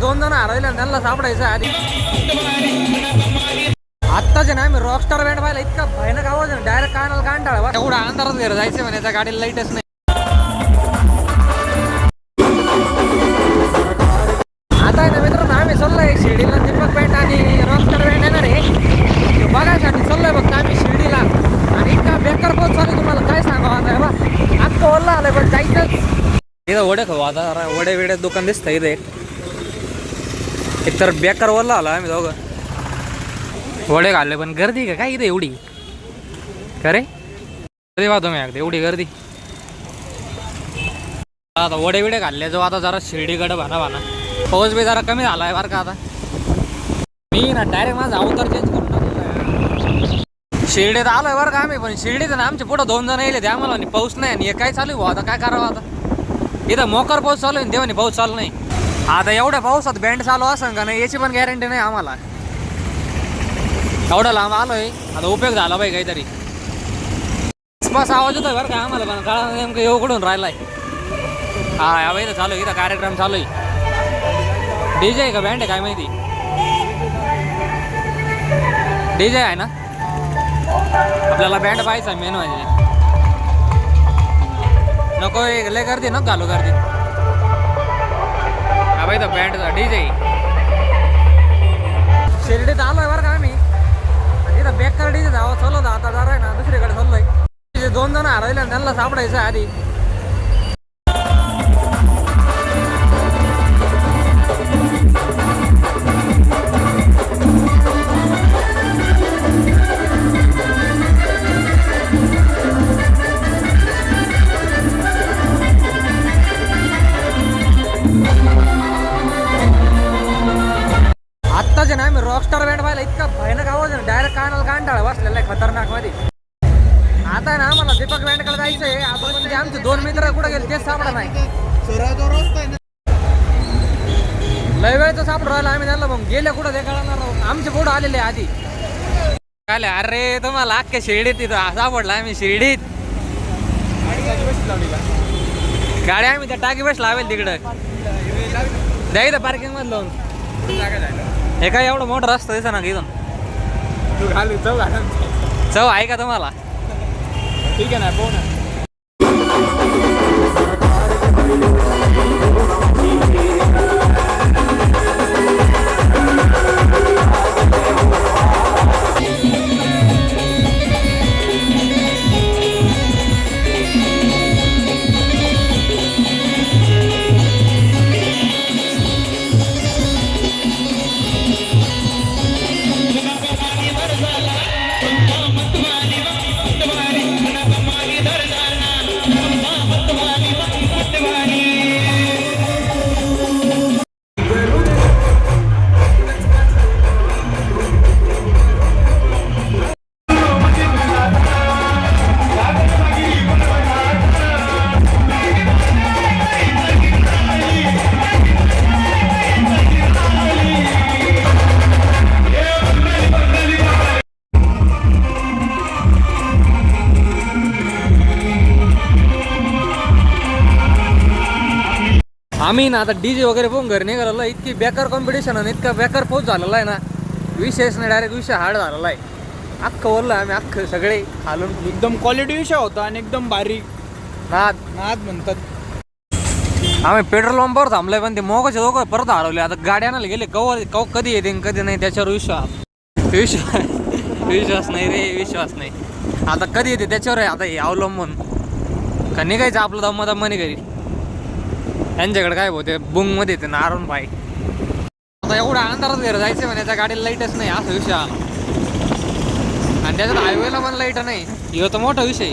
दोन जण हरवले त्यांना सापडायचं आधी. आत्ताचे ना आम्ही रॉकस्टार बँड पाहिला इतका भयानक आवाज आहे. डायरेक्ट कानाला कांटाळा. एवढा अंधारात घर जायचं म्हणे त्या गाडीला लाईटच नाही. आता आहे ना मित्रांनो आम्ही चाललोय शिर्डीला. दीपक बँड आणि रॉकस्टार बँड येणार आहे बघायसाठी चाललोय फक्त आम्ही शिर्डीला. आणि इतका बेकार पोच चालू तुम्हाला काय सांगावं आता बा अख्खं ओल्ला आलंय पण जायचंच. इथं वडे खाऊ आता वडे बिडे दुकान दिसतं इथं एक तर बेकार वरला आला आम्ही दोघं. वडे खाल्ले पण गर्दी का? काय इथे एवढी? का रे? गर्दी पाहतो मी अगदी एवढी गर्दी. आता वडे विडे खाल्ले जो आता जरा शिर्डीकडे भाना भाना. पाऊस बी जरा कमी झाला आहे बरं का आता. मी ना डायरेक्ट माझा अवतार चेंज करून टाकला शिर्डीत आलोय बरं का आम्ही पण शिर्डीत ना आमच्या पुढं दोन जण येले ते आम्हाला आणि पाऊस नाही आणि हे काय चालू आहे भाऊ? आता काय करावं आता? इथं मोकर पाऊस चालू आहे देवानी पाऊस चालू नाही. आता एवढ्या पावसात बँड चालू असं का नाही याची पण गॅरंटी नाही आम्हाला. एवढा लांब आलोय आता उपयोग झाला पाहिजे काहीतरी. बस आवाज होतोय बरं का आम्हाला पण काळा नेमकं येऊ राहिलाय. हा या बाई चालू आहे इथं कार्यक्रम चालू आहे. डीजे आहे का बँड आहे काय माहिती? डीजे आहे ना? आपल्याला बँड पाहायचा मेन म्हणजे. नको एक लय गर्दी नको घालू गर्दी. हा बाई तर डी डीजे शिर्डीत आलोय बरं का मी आणि इथं बेकार डीजे धावा चालू आता जरा आहे ना दुसरीकडे चाललोय. जे दोन जण हरवले त्यांना सापडायचं आहे आधी. कानाला कांटाळा बसलेला आहे खतरनाकमध्ये आता आहे ना आम्हाला दीपक बँडकडे जायचं आहे आपण म्हणजे आमचे दोन मित्र कुठे गेले तेच सापडा नाही. लय वेळचं सापड राहिला आम्ही त्यांना मग गेले कुठं ते कळणार आमचे पुढं आलेले आधी. काय अरे तुम्हाला अख्ख्या शिर्डीत तिथं सापडला आम्ही शिर्डीत. गाडी आम्ही त्या टाकी बस लावेल तिकडं. द्यायचं पार्किंगमध्ये लावून हे काय एवढं मोठं रस्ता दिसा ना इथून? तू घालू चव घाल. चव आहे का तुम्हाला? ठीक आहे ना पाहू ना. आम्ही ना आता डीजे वगैरे बघून घरी निघालेलो. इतकी बेकार कॉम्पिटिशन आणि इतका बेकार पोच झालेला आहे ना. विषयच नाही डायरेक्ट विषय हार्ड झालेला आहे. अख्खं बोललो आम्ही अख्खं सगळे हालून एकदम क्वालिटी विषय होता आणि एकदम बारीक नाद. नाद म्हणतात. आम्ही पेट्रोल पंपावर थांबलोय पण ते मोगाचे दोघं परत हरवले. आता गाडी आणायला गेले कवर कव कधी येते कधी नाही त्याच्यावर विश्वास. विश्वास. विश्वास नाही रे विश्वास नाही. आता कधी येते त्याच्यावर आहे. आता हे अवलंबून. का निघायचं आपलं दम्मा दम्माने घरी? त्यांच्याकडे काय होते? बुंगमध्ये येते अरुण पाय आता एवढा अंधारात घर जायचं म्हणे त्या गाडीला लाईटच नाही असा विषय आला. आणि त्याच्यात हायवेला पण लाइट नाही. ह्यो तर मोठा विषय